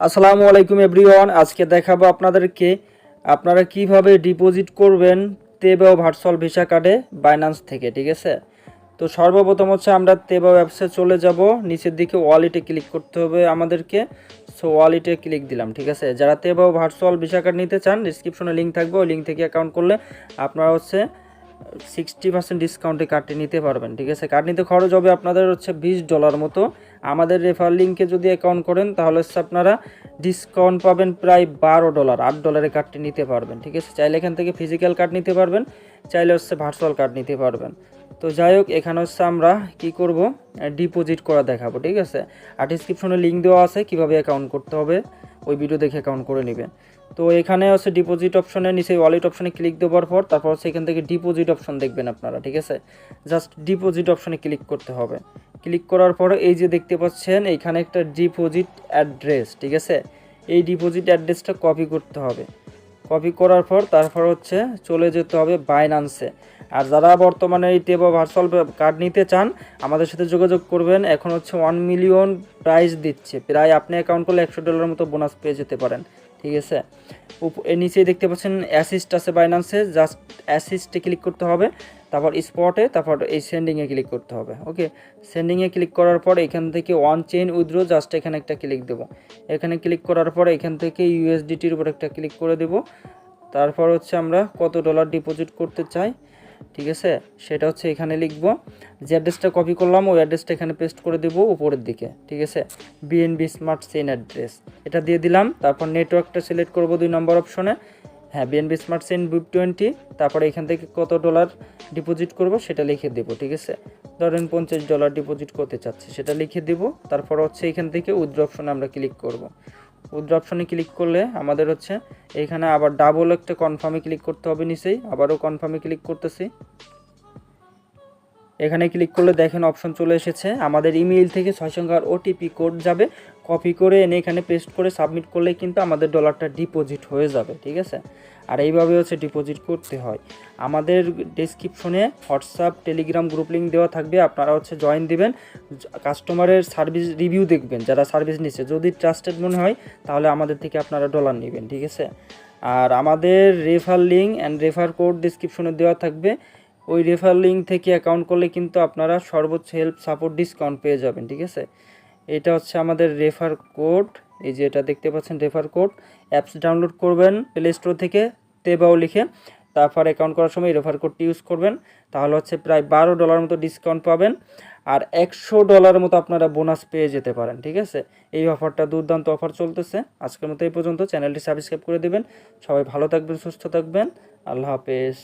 আসসালামু আলাইকুম এভরিওয়ান, আজকে দেখাবো আপনাদেরকে আপনারা কীভাবে ডিপোজিট করবেন তেবাও ভার্চুয়াল ভিসা কার্ডে বাইন্যান্স থেকে, ঠিক আছে? তো সর্বপ্রথম হচ্ছে আমরা তেবাও অ্যাপসে চলে যাব, নিচের দিকে ওয়ালেটে ক্লিক করতে হবে আমাদেরকে। সো ওয়ালেটে ক্লিক দিলাম, ঠিক আছে? যারা তেবাও ভার্চুয়াল ভিসা কার্ড নিতে চান ডিসক্রিপশনে লিঙ্ক থাকবে, ওই লিঙ্ক থেকে অ্যাকাউন্ট করলে আপনারা হচ্ছে সিক্সটি পার্সেন্ট ডিসকাউন্টে কার্ডটি নিতে পারবেন, ঠিক আছে? কার্ড নিতে খরচ হবে আপনাদের হচ্ছে বিশ ডলার মতো। আমাদের রেফার লিঙ্কে যদি অ্যাকাউন্ট করেন, তাহলে হচ্ছে আপনারা ডিসকাউন্ট পাবেন প্রায় বারো ডলার আট ডলারে কার্ডটি নিতে পারবেন, ঠিক আছে? চাইলে এখান থেকে ফিজিক্যাল কার্ড নিতে পারবেন, চাইলে হচ্ছে ভার্চুয়াল কার্ড নিতে পারবেন। তো যাই হোক, এখানে হচ্ছে আমরা কি করব? ডিপোজিট করা দেখাবো, ঠিক আছে? আর ডিসক্রিপশনে লিঙ্ক দেওয়া আছে, কীভাবে অ্যাকাউন্ট করতে হবে, ওই ভিডিও দেখে অ্যাকাউন্ট করে নেবেন। তো এখানে হচ্ছে ডিপোজিট অপশনে নিচে ওয়ালেট অপশনে ক্লিক দেওয়ার পর, তারপর হচ্ছে এখান থেকে ডিপোজিট অপশন দেখবেন আপনারা, ঠিক আছে? জাস্ট ডিপোজিট অপশনে ক্লিক করতে হবে। ক্লিক করার পরে এই যে দেখতে পাচ্ছেন, এখানে একটা ডিপোজিট অ্যাড্রেস, ঠিক আছে? এই ডিপোজিট অ্যাড্রেসটা কপি করতে হবে। কপি করার পর তারপর হচ্ছে চলে যেতে হবে বাইনান্সে। আর যারা বর্তমানে এই টেবা ভার্চুয়াল কার্ড নিতে চান, আমাদের সাথে যোগাযোগ করবেন। এখন হচ্ছে ওয়ান মিলিয়ন প্রাইস দিচ্ছে। প্রায় আপনি অ্যাকাউন্ট করলে একশো ডলারের মতো বোনাস পেয়ে যেতে পারেন। ঠিক আছে। নিচেই দেখতে পাচ্ছেন অ্যাসিস্ট আছে বাইনান্সে জাস্ট অ্যাসিস্টে ক্লিক করতে হবে। তারপর স্পটে তারপর এই সেন্ডিংয়ে ক্লিক করতে হবে ওকে সেন্ডিংয়ে ক্লিক করার পর এখান থেকে ওয়ান চেইন উইথড্রো জাস্ট এখানে একটা ক্লিক দেবো। এখানে ক্লিক করার পর এখান থেকে ইউএসডিটির উপর একটা ক্লিক করে দেবো। তারপর হচ্ছে আমরা কত ডলার ডিপোজিট করতে চাই? ঠিক আছে? সেটা হচ্ছে এখানে লিখব, যে অ্যাড্রেসটা কপি করলাম, ওই অ্যাড্রেসটা এখানে পেস্ট করে দেবো উপরের দিকে, ঠিক আছে? বিএনবি স্মার্ট চেইন অ্যাড্রেস এটা দিয়ে দিলাম, তারপর নেটওয়ার্কটা সিলেক্ট করব দুই নম্বর অপশনে হ্যাঁ BNB smart chain book twenty তারপরে এখান থেকে কত ডলার ডিপোজিট করব সেটা লিখে দেবো, ঠিক আছে? ধরেন পঞ্চাশ ডলার ডিপোজিট করতে চাচ্ছি, সেটা লিখে দেবো, তারপর হচ্ছে এখান থেকে উইথড্র অপশনে আমরা ক্লিক করব। উইথড্র অপশনে ক্লিক করলে আমাদের হচ্ছে, এখানে আবার ডাবল একটা কনফার্মে ক্লিক করতে হবে নিচেই, আবারও কনফার্মে ক্লিক করতেছি। এখানে ক্লিক করলে দেখেন অপশন চলে এসেছে। আমাদের ইমেইল থেকে ছয় সংখ্যার ওটিপি কোড যাবে। কপি করে এনে এখানে পেস্ট করে সাবমিট করলেই কিন্তু আমাদের ডলারটা ডিপোজিট হয়ে যাবে, ঠিক আছে? আর এইভাবে হচ্ছে ডিপোজিট করতে হয়। আমাদের ডেসক্রিপশনে হোয়াটসঅ্যাপ টেলিগ্রাম গ্রুপ লিঙ্ক দেওয়া থাকবে। আপনারা হচ্ছে জয়েন দিবেন। কাস্টমারের সার্ভিস রিভিউ দেখবেন, যারা সার্ভিস নিচ্ছে যদি ট্রাস্টেড মনে হয়, তাহলে আমাদের থেকে আপনারা ডলার নেবেন, ঠিক আছে? আর আমাদের refer link and refer code ডিসক্রিপশনে দেওয়া থাকবে। ওই রেফার লিঙ্ক থেকে অ্যাকাউন্ট করলে কিন্তু আপনারা সর্বোচ্চ হেল্প সাপোর্ট ডিসকাউন্ট পেয়ে যাবেন, ঠিক আছে? এটা হচ্ছে আমাদের রেফার কোড এই যে এটা দেখতে পাচ্ছেন রেফার কোড অ্যাপস ডাউনলোড করবেন প্লে স্টোর থেকে, তেবাও লিখে, তারপর অ্যাকাউন্ট করার সময় রেফার কোডটি ইউজ করবেন, তাহলে হচ্ছে প্রায় বারো ডলার মতো ডিসকাউন্ট পাবেন, আর একশো ডলার মতো আপনারা বোনাস পেয়ে যেতে পারেন, ঠিক আছে? এই অফারটা দুর্দান্ত অফার চলতেছে, আজকের মতো এই পর্যন্ত চ্যানেলটি সাবস্ক্রাইব করে দেবেন, সবাই ভালো থাকবেন, সুস্থ থাকবেন, আল্লাহ হাফেজ।